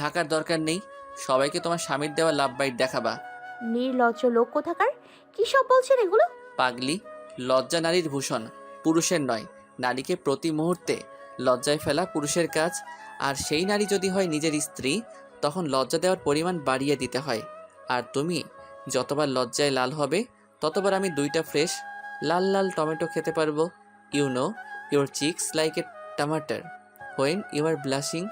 ঢাকার দরকার নেই। সবাইকে তোমার স্বামীর দেওয়া লাভ বাইট দেখাবা। নির্লজ্জ লোক কোথাকার? কি সব বলছেন এগুলো? পাগলি লজ্জা নারীর ভূষণ পুরুষের নয়। নারীকে প্রতি মুহূর্তে লজ্জায় ফেলা পুরুষের কাজ। আর সেই নারী যদি হয় নিজের স্ত্রী তখন লজ্জা দেওয়ার পরিমাণ বাড়িয়ে দিতে হয়। আর তুমি যতবার লজ্জায় লাল হবে ততবার আমি দুইটা ফ্রেশ লাল লাল টমেটো খেতে পারব। You know your cheeks like a tomato when you are blushing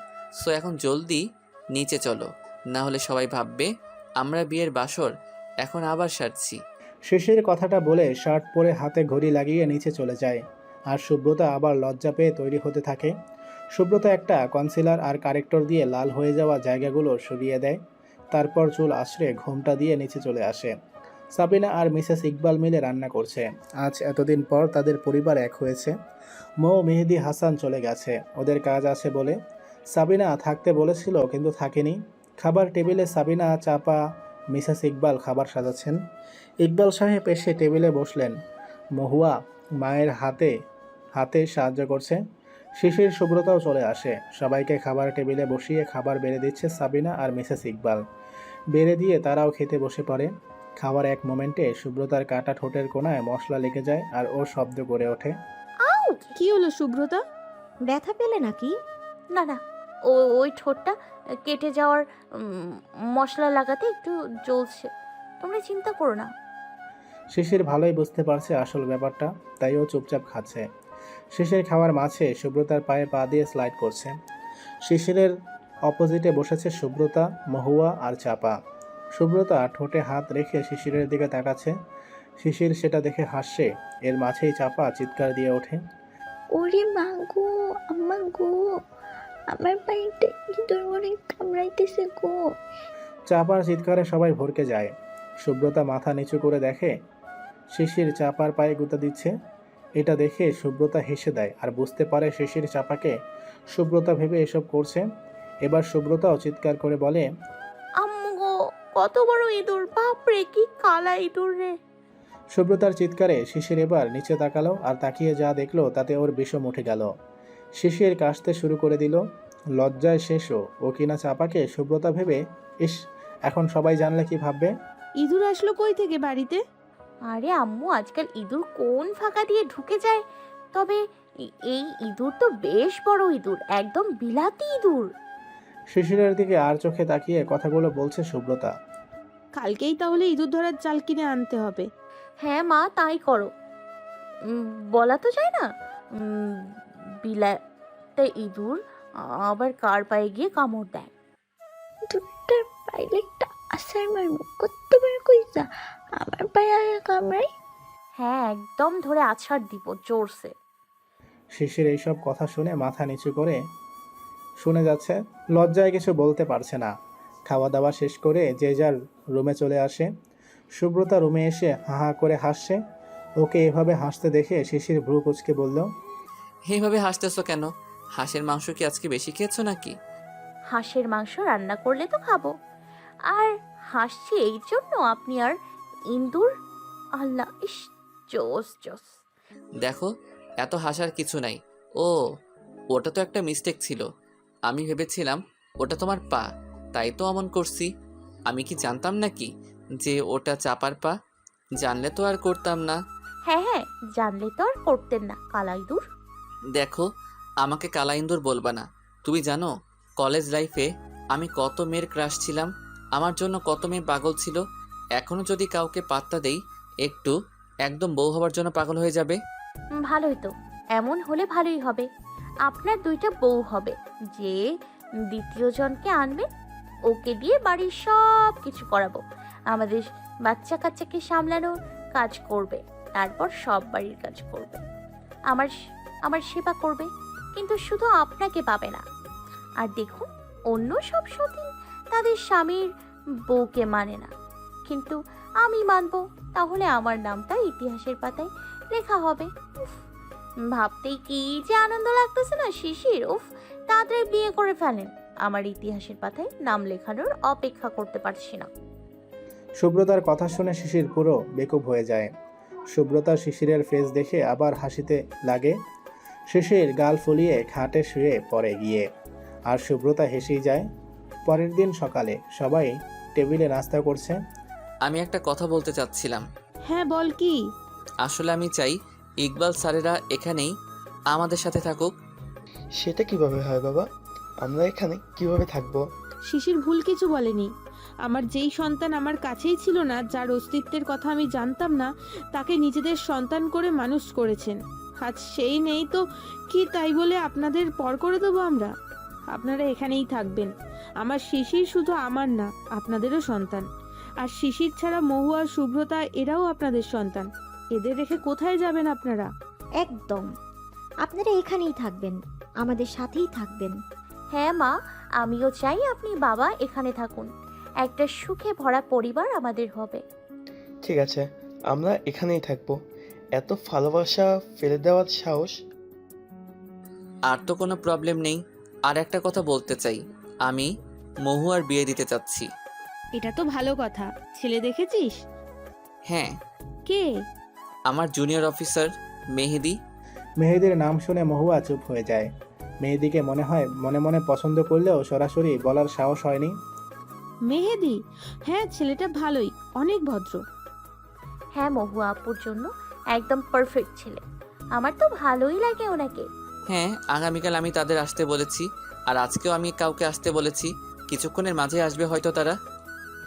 so এখন জলদি নিচে চলো, না হলে সবাই ভাববে, আমরা বিয়ের বাসর, এখন আবার সারছি। শিশির কথাটা বলে শার্ট পরে হাতে ঘড়ি লাগিয়ে নিচে চলে যায়। আর সুব্রতা আবার লজ্জা পেয়ে তৈরি হতে থাকে। সুব্রতা একটা কনসিলার আর কারেক্টর দিয়ে লাল হয়ে যাওয়া জায়গাগুলো সরিয়ে দেয়। তারপর চুল আশ্রে ঘোমটা দিয়ে নিচে চলে আসে। সাবিনা আর মিসেস ইকবাল মিলে রান্না করছে। আজ এতদিন পর তাদের পরিবার এক হয়েছে। মৌ, মেহেদি, হাসান চলে গেছে। ওদের কাজ আছে বলে সাবিনা থাকতে বলেছিল, কিন্তু থাকেনি। খাবার টেবিলে সাবিনা, চাপা, মিসেস ইকবাল খাবার সাজাচ্ছেন। ইকবাল সাহেব এসে টেবিলে বসলেন। মহুয়া মায়ের হাতে হাতে সাহায্য করছে। শিশির সুব্রতাও চলে আসে। সবাইকে খাবার টেবিলে বসিয়ে খাবার বেড়ে দিচ্ছে সাবিনা আর মিসেস ইকবাল। বেড়ে দিয়ে তারাও খেতে বসে পড়ে। খাওয়ার এক মোমেন্টে সুব্রতার কাটা ঠোঁটের কোণায় মশলা লেগে যায় আর ও শব্দ করে ওঠে। কি হলো সুব্রতা? ব্যথা পেলে নাকি? না না ও ওই ঠোঁটটা কেটে যাওয়ার মশলা লাগাতে একটু জ্বলছে। তোমরা চিন্তা করো না। শিশির ভালোই বুঝতে পারছে আসল ব্যাপারটা তাই ও চুপচাপ খাচ্ছে। শিশির খাওয়ার মাঝে সুব্রতার পায়ে পা দিয়ে স্লাইড করছে। শিশিরের অপোজিটে বসেছে সুব্রতা মহুয়া আর চাপা। সুব্রতা ঠোঁটে হাত রেখে শিশিরের দিকে তাকাচ্ছে। শিশির সেটা দেখে হাসছে এর মাঝেই চাপা চিৎকার দিয়ে ওঠে। ওরে মা গো আম্মা গো। আমার পায়েতে ইঁদুর মনে কামড়াইতেছে গো। চাপার চিৎকারে সবাই ভরকে যায়। সুব্রতা মাথা নিচু করে দেখে শিশির চাপার পায়ে গুঁতা দিচ্ছে। এটা দেখে সুব্রতা হেসে দেয় আর বুঝতে পারে শিশির চাপাকে। সুব্রতা ভেবে এসব করছে। এবার সুব্রতাও চিৎকার করে বলে আম্মু গো কত বড় ইঁদুর বাপরে কি কালা ইঁদুর রে। সুব্রতার চিৎকারে শিশির এবার নিচে তাকালো আর তাকিয়ে যা দেখল তাতে ওর বিষম উঠে গেল। শিশির কাশতে শুরু করে দিল লজ্জায় শেষও ও কিনা চাপাকে? সুব্রতা ভেবে ইস এখন সবাই জানলে কি ভাববে? ইঁদুর আসলো কই থেকে বাড়িতে? আরে আম্মু আজকাল ইঁদুর কোন ফাঁকা দিয়ে ঢুকে যায়? তবে এ- এই ইঁদুর তো বেশ বড় ইঁদুর একদম বিলাতি ইঁদুর। শিশিরের দিকে আর চোখে তাকিয়ে কথাগুলো বলছে সুব্রতা। কালকেই তাহলে ইঁদুর ধরার জাল কিনে আনতে হবে। হ্যাঁ মা তাই করো। উম, বলা তো যায় না। উম, বিলাতে ইঁদুর আবার কার পায়ে গিয়ে কামড় দেয়। দুটার পাইলে একটা আসার মারবো কত বড় কইসা? আমার পায়ে আয়া কামড়াই হ্যাঁ একদম ধরে আছাড় দিব জোরসে। শিশির এইসব কথা শুনে মাথা নিচু করে শুনে যাচ্ছে লজ্জায় কিছু বলতে পারছে না। খাওয়া দাওয়া শেষ করে যে যার রুমে চলে আসে সুব্রতা রুমে এসে হা হা করে হাসছে। ওকে এভাবে হাসতে দেখে শিশির ভ্রু কুচকে বলল এইভাবে হাসতেছো কেন? হাঁসের মাংস কি আজকে বেশি খেয়েছো নাকি? হাঁসের মাংস রান্না করলে তো খাব। আর হাসছি এই জন্য আপনি আর ইন্দুর? আল্লাহ ইস জোস জোস। দেখো এত হাসার কিছু নাই। ও ওটা তো একটা মিস্টেক ছিল। আমি ভেবেছিলাম ওটা তোমার পা তাই তো অমন করছি। আমি কি জানতাম নাকি যে ওটা চাপার পা? জানলে তো আর করতাম না। হ্যাঁ হ্যাঁ জানলে তো আর করতেন না কালাই দূর। দেখো, আমাকে কালা ইন্দুর বলবা না। তুমি জানো, কলেজ লাইফে আমি কত মেয়ের ক্রাশ ছিলাম, আমার জন্য কত মেয়ে পাগল ছিল। এখনও যদি কাউকে পাত্তা দেই, একটু একদম বউ হবার জন্য পাগল হয়ে যাবে। ভালোই তো। এমন হলে ভালোই হবে। আপনার দুইটা বউ হবে। যে দ্বিতীয় জনকে আনবে, ওকে দিয়ে বাড়ির সব কিছু করাবো। আমাদের বাচ্চা কাচ্চাকে সামলানোর কাজ করবে, তারপর সব বাড়ির কাজ করবে। আমার আমার সেবা করবে কিন্তু শুধু আপনাকে পাবে না। আর দেখুন অন্য সব সতীন তাদের স্বামীর বউকে মানে না। কিন্তু আমি মানবো তাহলে আমার নামটা ইতিহাসের পাতায় লেখা হবে। উফ, ভাবতেই কি যে আনন্দ লাগতেছে না শিশির। উফ তাড়াতাড়ি বিয়ে করে ফেলেন। আমার ইতিহাসের পাতায় নাম লেখানোর অপেক্ষা করতে পারছি না। সুব্রতার কথা শুনে শিশির পুরো বেকুব হয়ে যায়। সুব্রতা শিশিরের ফেস দেখে আবার হাসিতে লাগে। শিশির গাল ফুলিয়ে খাটে শুয়ে পড়ে গিয়ে। আর সুব্রতা হেসেই যায় পরের দিন সকালে সবাই টেবিলে নাস্তা করছে? আমি একটা কথা বলতে চাচ্ছিলাম। হ্যাঁ বল কি? আসলে আমি চাই ইকবাল স্যারেরা এখানেই আমাদের সাথে থাকুক। সেটা কীভাবে হয় বাবা? আমরা এখানে কীভাবে থাকব? শিশির ভুল কিছু বলেনি। আমার যেই সন্তান আমার কাছেই ছিল না যার অস্তিত্বের কথা আমি জানতাম না তাকে নিজেদের সন্তান করে মানুষ করেছেন। আজ সেই নেই তো। কি তাই বলে আপনাদের পর করে দেবো আমরা? আপনারা এখানেই থাকবেন। আমার শিশির শুধু আমার না আপনাদেরও সন্তান। আর শিশির ছাড়া মহু আর শুভ্রতা এরাও আপনাদের সন্তান। এদের রেখে কোথায় যাবেন আপনারা? একদম। আপনারা এখানেই থাকবেন আমাদের সাথেই থাকবেন। হ্যাঁ মা আমিও চাই আপনি বাবা এখানে থাকুন। একটা সুখে ভরা পরিবার আমাদের হবে। ঠিক আছে আমরা এখানেই থাকব। এত ভালোবাসা ফেলে দেওয়ার সাহস? আর তো কোনো প্রবলেম নেই। আর একটা কথা বলতে চাই। আমি মহুয়ার বিয়ে দিতে চাচ্ছি। এটা তো ভালো কথা। ছেলে দেখেছিস? হ্যাঁ। কে? আমার জুনিয়র অফিসার মেহেদি। মেহেদির নাম শুনে মহুয়া চুপ হয়ে যায়। মেহেদিকে মনে হয় মনে মনে পছন্দ করলেও সরাসরি বলার সাহস হয়নি। মেহেদি? হ্যাঁ ছেলেটা ভালোই অনেক ভদ্র। হ্যাঁ মহুয়া আপুর জন্য একদম পারফেক্ট ছেলে। আমার তো ভালোই লাগে ওনাকে। হ্যাঁ আগামীকাল আমি তাদের আসতে বলেছি আর আজকেও আমি কাউকে আসতে বলেছি। কিছুক্ষণের মাঝে আসবে হয়তো তারা।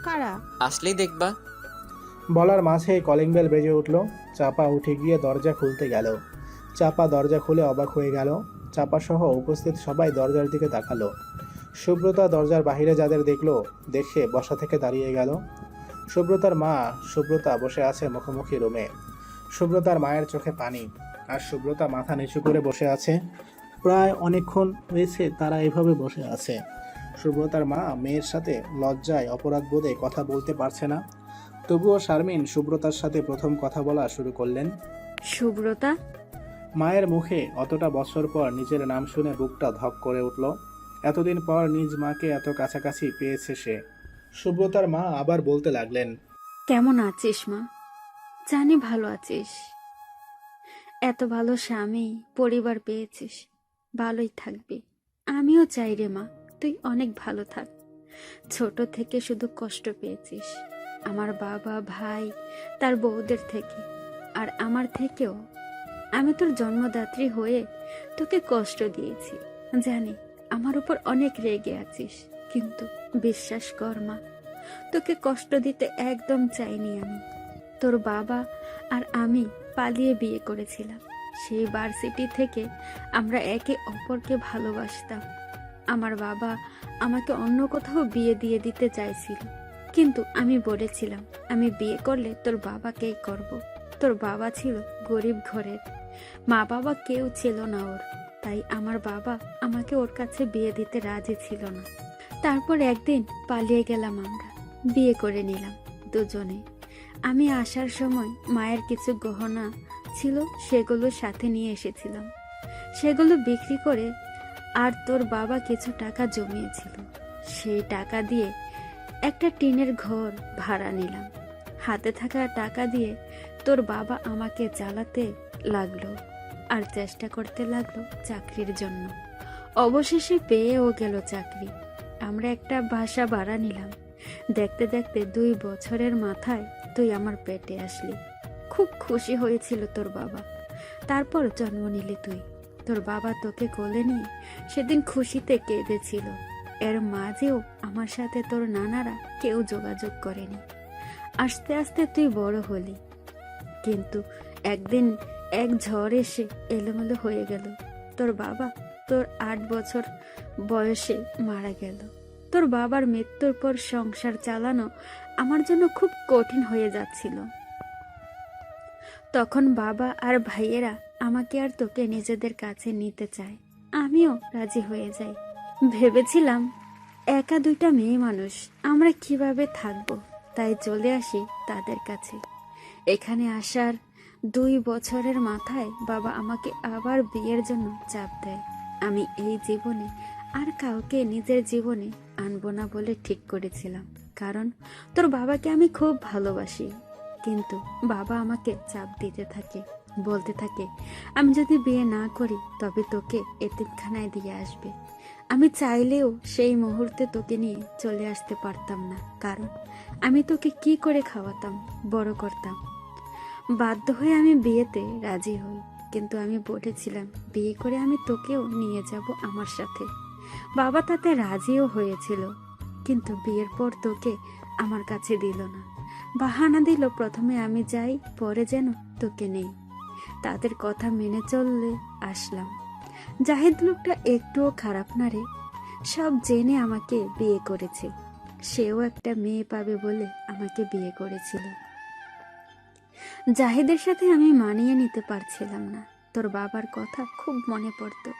কারা? আসলেই দেখবা। বলার মাঝে কলিং বেল বেজে উঠল। চাপা উঠে গিয়ে দরজা খুলতে গেল। চাপা দরজা খুলে অবাক হয়ে গেল। চাপা সহ উপস্থিত সবাই দরজার দিকে তাকালো। সুব্রতা দরজার বাইরে যাদের দেখল দেখে বসা থেকে দাঁড়িয়ে গেল। সুব্রতার মা সুব্রতা বসে আছে মুখোমুখি রুমে সুব্রতার মায়ের চোখে পানি। আর সুব্রতা মাথা নিচু করে বসে আছে। প্রায় অনেকক্ষণ হয়েছে তারা এভাবে বসে আছে। সুব্রতার মা মেয়ের সাথে লজ্জায় অপরাধ বোধে কথা বলতে পারছে না। তবুও শারমিন সুব্রতার সাথে প্রথম কথা বলা শুরু করলেন। সুব্রতা? মায়ের মুখে অতটা বছর পর নিজের নাম শুনে বুকটা ধক করে উঠল। এতদিন পর নিজ মাকে এত কাছাকাছি পেয়েছে সে। সুব্রতার মা আবার বলতে লাগলেন কেমন আছিস মা? জানি ভালো আছিস। এত ভালো স্বামী, পরিবার পেয়েছিস, ভালোই থাকবি। আমিও চাই রে মা, তুই অনেক ভালো থাক। ছোট থেকে শুধু কষ্ট পেয়েছিস, আমার বাবা, ভাই, তার বউদের থেকে। আর আমার থেকেও, আমি তোর জন্মদাত্রী হয়ে তোকে কষ্ট দিয়েছি। জানি, আমার উপর অনেক রেগে আছিস, কিন্তু বিশ্বাস কর মা, তোকে কষ্ট দিতে একদম চাইনি আমি। তোর বাবা আর আমি পালিয়ে বিয়ে করেছিলাম। সেই ভার্সিটি থেকে আমরা একে অপরকে ভালোবাসতাম। আমার বাবা আমাকে অন্য কোথাও বিয়ে দিয়ে দিতে চাইছিল। কিন্তু আমি বলেছিলাম, আমি বিয়ে করলে তোর বাবাকেই করব। তোর বাবা ছিল গরিব ঘরের। মা বাবা কেউ ছিল না ওর। তাই আমার বাবা আমাকে ওর কাছে বিয়ে দিতে রাজি ছিল না। তারপর একদিন পালিয়ে গেলাম আমরা। বিয়ে করে নিলাম দুজনে। আমি আসার সময় মায়ের কিছু গহনা ছিল, সেগুলো সাথে নিয়ে এসেছিলাম। সেগুলো বিক্রি করে আর তোর বাবা কিছু টাকা জমিয়েছিল। সেই টাকা দিয়ে একটা টিনের ঘর ভাড়া নিলাম। হাতে থাকা টাকা দিয়ে তোর বাবা আমাকে জ্বালাতে লাগল আর চেষ্টা করতে লাগল চাকরির জন্য। অবশেষে পেয়েও গেল চাকরি। আমরা একটা বাসা ভাড়া নিলাম। দেখতে দেখতে দুই বছরের মাথায় তুই আমার পেটে আসলি। খুব খুশি হয়েছিল তোর বাবা। তারপর জন্ম নিলি তুই। তোর বাবা তোকে কোলে নিয়ে সেদিন খুশিতে কেঁদেছিল। এর মাঝেও আমার সাথে তোর নানারা কেউ যোগাযোগ করেনি। আস্তে আস্তে তুই বড় হলি। কিন্তু একদিন এক ঝড় এসে এলোমেলো হয়ে গেল। তোর বাবা তোর আট বছর বয়সে মারা গেল। তোর বাবার মৃত্যুর পর সংসার চালানো আমার জন্য খুব কঠিন হয়ে যাচ্ছিল। তখন বাবা আর ভাইয়েরা আমাকে আর তোকে নিজেদের কাছে নিতে চায়। আমিও রাজি হয়ে যাই। ভেবেছিলাম, একা দুইটা মেয়ে মানুষ, আমরা কীভাবে থাকব? তাই চলে আসি তাদের কাছে। এখানে আসার দুই বছরের মাথায় বাবা আমাকে আবার বিয়ের জন্য চাপ দেয়। আমি এই জীবনে আর কাউকে নিজের জীবনে আনব না বলে ঠিক করেছিলাম। কারণ তোর বাবাকে আমি খুব ভালোবাসি। কিন্তু বাবা আমাকে চাপ দিতে থাকে, বলতে থাকে, আমি যদি বিয়ে না করি, তবে তোকে এতিমখানায় দিয়ে আসবে। আমি চাইলেও সেই মুহূর্তে তোকে নিয়ে চলে আসতে পারতাম না, কারণ আমি তোকে কি করে খাওয়াতাম, বড় করতাম। বাধ্য হয়ে আমি বিয়েতে রাজি হই, কিন্তু আমি বলেছিলাম, বিয়ে করে আমি তোকেও নিয়ে যাব আমার সাথে। বাবা তাতে রাজিও হয়েছিল কিন্তু বিয়ের পর তোকে আমার কাছে দিল না। বাহানা দিল, প্রথমে আমি যাই, পরে যেন তোকে নেই। তাদের কথা মেনে চললে আসলাম। জাহিদ লোকটা একটুও খারাপ না রে। সব জেনে আমাকে বিয়ে করেছে। সেও একটা মেয়ে পাবে বলে আমাকে বিয়ে করেছিল। জাহিদের সাথে আমি মানিয়ে নিতে পারছিলাম না। তোর বাবার কথা খুব মনে পড়তো।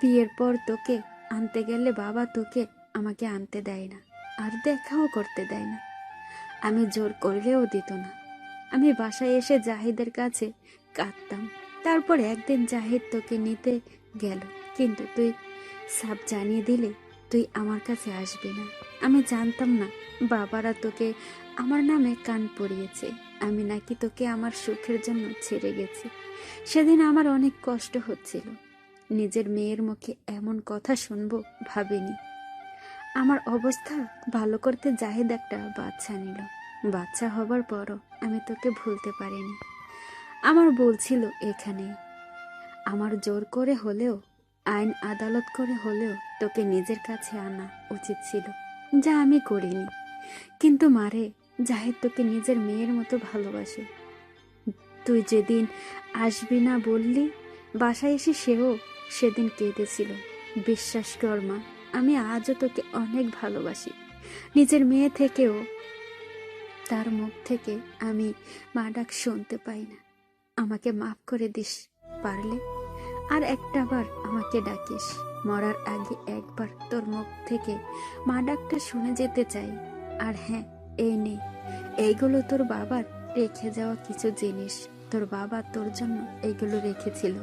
বিয়ের পর তোকে আনতে গেলে বাবা তোকে আমাকে আনতে দেয় না, আর দেখাও করতে দেয় না। আমি জোর করলেও দিত না। আমি বাসায় এসে জাহিদের কাছে কাঁদতাম। তারপর একদিন জাহিদ তোকে নিতে গেল। কিন্তু তুই সাপ জানিয়ে দিলে তুই আমার কাছে আসবি না। আমি জানতাম না বাবারা তোকে আমার নামে কান পড়িয়েছে আমি নাকি তোকে আমার সুখের জন্য ছেড়ে গেছি। সেদিন আমার অনেক কষ্ট হচ্ছিল। নিজের মেয়ের মুখে এমন কথা শুনব ভাবিনি। আমার অবস্থা ভালো করতে জাহিদ একটা বাচ্চা নিল। বাচ্চা হবার পরও আমি তোকে ভুলতে পারিনি। আমার বলছিল এখানে আমার জোর করে হলেও, আইন আদালত করে হলেও তোকে নিজের কাছে আনা উচিত ছিল। যা আমি করিনি। কিন্তু মারে, জাহিদ তোকে নিজের মেয়ের মতো ভালোবাসে। তুই যেদিন আসবি না বললি, বাসায় এসে সেও সেদিন কেঁদেছিল। বিশ্বাস কর মা আমি আজও তোকে অনেক ভালোবাসি। নিজের মেয়ে থেকেও তার মুখ থেকে আমি মা ডাক শুনতে পাই না। আমাকে মাফ করে দিস পারলে। আর একটাবার আমাকে ডাকিস। মরার আগে একবার তোর মুখ থেকে মা ডাকটা শুনে যেতে চাই। আর হ্যাঁ এই নে। এইগুলো তোর বাবার রেখে যাওয়া কিছু জিনিস। তোর বাবা তোর জন্য এইগুলো রেখেছিল।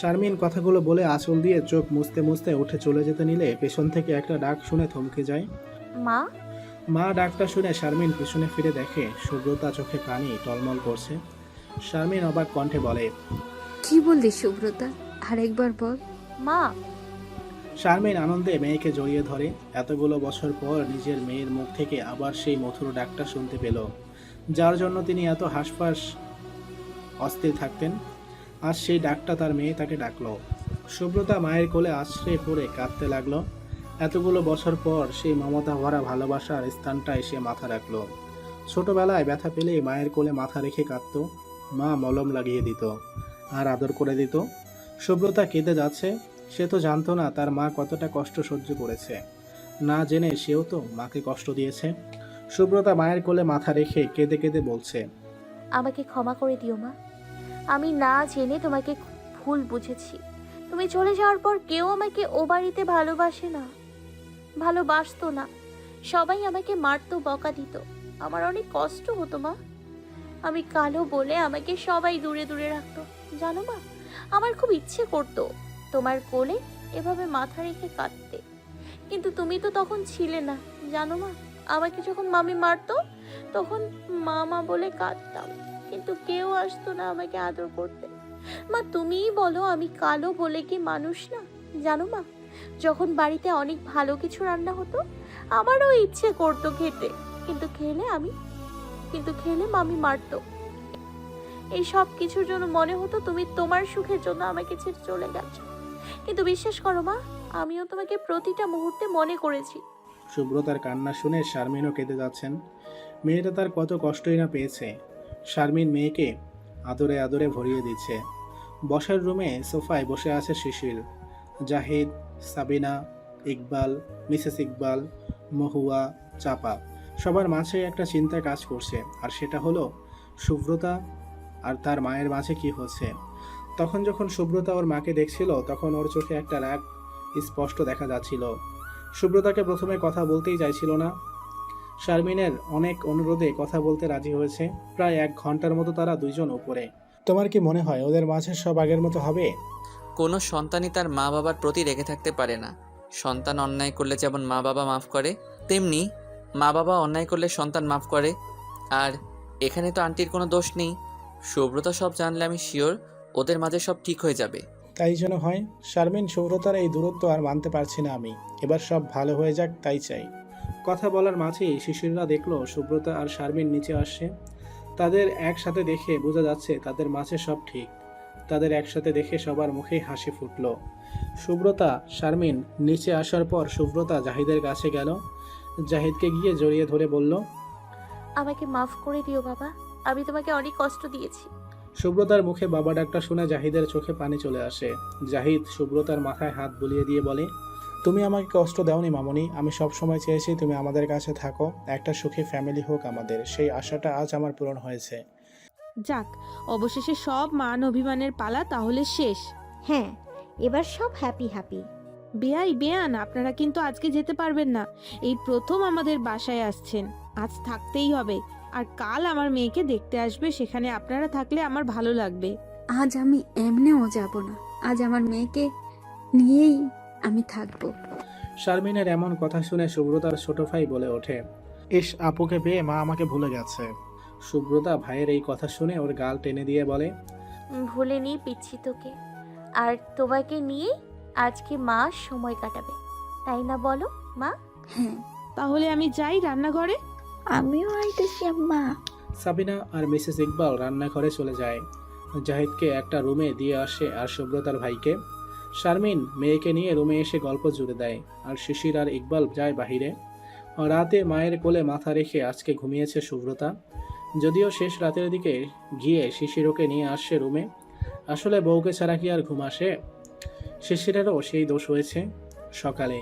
শারমিন কথাগুলো বলে আঁচল দিয়ে চোখ মুছতে মুছতে উঠে চলে যেতে নিলে পেছন থেকে একটা ডাক শুনে থমকে যায়। মা? মা ডাকটা শুনে শারমিন পিছনে ফিরে দেখে সুব্রতা চোখে পানি টলমল করছে। শারমিন অবাক কণ্ঠে বলে কি বললি সুব্রতা? আরেকবার বল। মা? শারমিন আনন্দে মেয়েকে জড়িয়ে ধরে। এতগুলো বছর পর নিজের মেয়ের মুখ থেকে আবার সেই মধুর ডাকটা শুনতে পেল। যার জন্য তিনি এত হাসফাস অস্থির থাকতেন। আজ সেই ডাকটা তার মেয়ে তাকে ডাকলো। সুব্রতা মায়ের কোলে আশ্রয় পড়ে কাঁদতে লাগল। এতগুলো বছর পর সেই মমতা ভরা ভালোবাসার স্থানটায় সে মাথা রাখল। ছোটবেলায় ব্যথা পেলেই মায়ের কোলে মাথা রেখে কাঁদতো। মা মলম লাগিয়ে দিত, আর আদর করে দিত। সুব্রতা কেঁদে যাচ্ছে, সে তো জানতো না তার মা কতটা কষ্ট সহ্য করেছে। না জেনে সেও তো মাকে কষ্ট দিয়েছে। সুব্রতা মায়ের কোলে মাথা রেখে কেঁদে কেঁদে বলছে, আমাকে ক্ষমা করে দিও মা। আমি না জেনে তোমাকে ভুল বুঝেছি। তুমি চলে যাওয়ার পর কেউ আমাকে ও বাড়িতে ভালোবাসে না। ভালোবাসতো না। সবাই আমাকে মারতো, বকা দিত। আমার অনেক কষ্ট হতো, মা। আমি কালো বলে আমাকে সবাই দূরে দূরে রাখতো। জানো, মা? আমার খুব ইচ্ছে করতো তোমার কোলে এভাবে মাথা রেখে কাঁদতে। কিন্তু তুমি তো তখন ছিলে না। জানো, মা? আমাকে যখন মামি মারতো, তখন মামা বলে কাঁদতাম। কিন্তু কেউ আসতো না আমাকে আদর করতে। মা, তুমিই বলো আমি কালো বলে কি মানুষ না? জানো মা, যখন বাড়িতে অনেক ভালো কিছু রান্না হতো, আমারও ইচ্ছে করতো খেতে। কিন্তু খেলে আমি? কিন্তু খেলে মামি মারতো। এই সব কিছুর জন্য মনে হতো তুমি তোমার সুখের জন্য আমাকে ছেড়ে চলে গেছো। কিন্তু বিশ্বাস করো মা, আমিও তোমাকে প্রতিটা মুহূর্তে মনে করেছি। সুব্রতার কান্না শুনে শারমিনও কেঁদে যাচ্ছেন। মেয়েটা তার কত কষ্টই না পেয়েছে। শারমিন মেয়েকে আদরে আদরে ভরিয়ে দিচ্ছে। বসার রুমে সোফায় বসে আছে শিশির, জাহিদ, সাবিনা, ইকবাল, মিসেস ইকবাল, মহুয়া, চাপা। সবার মাঝে একটা চিন্তা কাজ করছে, আর সেটা হলো সুব্রতা আর তার মায়ের মাঝে কি হচ্ছে। তখন যখন সুব্রতা ওর মাকে দেখছিল, তখন ওর চোখে একটা রাগ স্পষ্ট দেখা যাচ্ছিল। সুব্রতাকে প্রথমে কথা বলতেই চাইছিল না শারমিনের অনেক অনুরোধে কথা বলতে রাজি হয়েছে। প্রায় এক ঘণ্টার মতো তারা দুইজন উপরে তোমার কি মনে হয় ওদের মাঝে সব আগের মতো হবে? কোনো সন্তানই তার মা বাবার প্রতি রেগে থাকতে পারে না। সন্তান অন্যায় করলে যেমন মা বাবা মাফ করে তেমনি মা বাবা অন্যায় করলে সন্তান মাফ করে। আর এখানে তো আন্টির কোনো দোষ নেই। সুব্রতা সব জানলে আমি শিওর ওদের মাঝে সব ঠিক হয়ে যাবে। তাই যেন হয় শারমিন সুব্রতার এই দূরত্ব আর মানতে পারছি না আমি। এবার সব ভালো হয়ে যাক তাই চাই। কথা বলার মাঝেই শিশিররা দেখল সুব্রতা আর শারমিন নিচে আসছে। তাদের একসাথে দেখে বোঝা যাচ্ছে তাদের মাঝে সব ঠিক। তাদের একসাথে দেখে সবার মুখেই হাসি ফুটলো। সুব্রতা শারমিন নিচে আসার পর সুব্রতা জাহিদের কাছে গেল। জাহিদকে গিয়ে জড়িয়ে ধরে বলল আমাকে মাফ করে দিও বাবা আমি তোমাকে অনেক কষ্ট দিয়েছি। সুব্রতার মুখে বাবা ডাকটা শুনে জাহিদের চোখে পানি চলে আসে। জাহিদ সুব্রতার মাথায় হাত বুলিয়ে দিয়ে বলে তুমি আমাকে কষ্ট দাওনি মামনি আমি সব সময় চেয়েছি তুমি আমাদের কাছে থাকো একটা সুখী ফ্যামিলি হোক আমাদের সেই আশাটা আজ আমার পূরণ হয়েছে। যাক অবশেষে সব মান অভিমানের পালা তাহলে শেষ। হ্যাঁ এবার সব হ্যাপি হ্যাপি বেয়াই বেয়ান আপনারা কিন্তু আজকে যেতে পারবেন না। এই প্রথম আমাদের বাসায় আসছেন আজ থাকতেই হবে। আর কাল আমার মেয়েকে দেখতে আসবে সেখানে আপনারা থাকলে আমার ভালো লাগবে। আজ আমি এমনিও যাব না আজ আমার মেয়েকে নিয়েই আমি থাকব। শারমিনের এমন কথা শুনে সুব্রতার ছোট ভাই বলে ওঠে ইস আপুকে পেয়ে মা আমাকে ভুলে গেছে। সুব্রতা ভাইয়ের এই কথা শুনে ওর গাল টেনে দিয়ে বলে ভুলে নিয়ে পিচ্ছি তোকে। আর তোমাকে নিয়ে আজকে মা সময় কাটাবে। তাই না বলো মা? হ্যাঁ। তাহলে আমি যাই রান্নাঘরে? আমিও আইতেছি আম্মা। সাবিনা আর মিসেস ইকবাল রান্নাঘরে চলে যায়। জাহিদকে একটা রুমে দিয়ে আসে আর সুব্রতার ভাইকে। শারমিন মেয়েকে নিয়ে রুমে এসে গল্প জুড়ে দেয়, আর শিশির আর ইকবাল যায় বাহিরে। রাতে মায়ের কোলে মাথা রেখে আজকে ঘুমিয়েছে সুব্রতা। যদিও শেষ রাতের দিকে গিয়ে শিশিরকে নিয়ে আসছে রুমে, আসলে বউকে ছাড়া কি আর ঘুম আসে? শিশিরেরও সেই দোষ হয়েছে সকালে।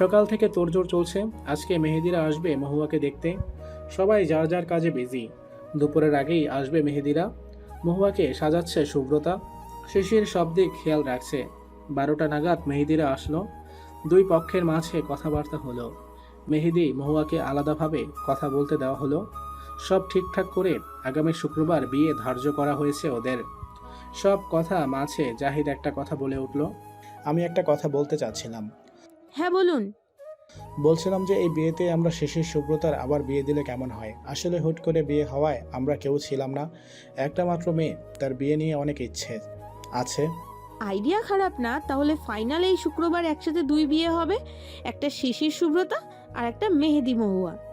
সকাল থেকে তোড়জোড় চলছে, আজকে মেহেদিরা আসবে মহুয়াকে দেখতে। সবাই যার যার কাজে বিজি। দুপুরের আগেই আসবে মেহেদিরা। মহুয়াকে সাজাচ্ছে সুব্রতা। শিশির সব দিক খেয়াল রাখছে। বারোটা নাগাদ মেহেদিরা আসলো। দুই পক্ষের মাঝে কথাবার্তা হলো। মেহেদি মহুয়াকে আলাদাভাবে কথা বলতে দেওয়া হলো। সব ঠিকঠাক করে আগামী শুক্রবার বিয়ে ধার্য করা হয়েছে ওদের। সব কথা মাঝে জাহিদ একটা কথা বলে উঠল। আমি একটা কথা বলতে চাচ্ছিলাম। হ্যাঁ বলুন। বলছিলাম যে এই বিয়েতে আমরা শেষের সুব্রতার আবার বিয়ে দিলে কেমন হয়? আসলে হুট করে বিয়ে হওয়ায় আমরা কেউ ছিলাম না। একটা মাত্র মেয়ে তার বিয়ে নিয়ে অনেক ইচ্ছে আছে। আইডিয়া খারাপ না, তাহলে ফাইনালে এই শুক্রবার একসাথে দুই বিয়ে হবে, একটা শিশির সুব্রতা আর একটা মেহেদি মহুয়া।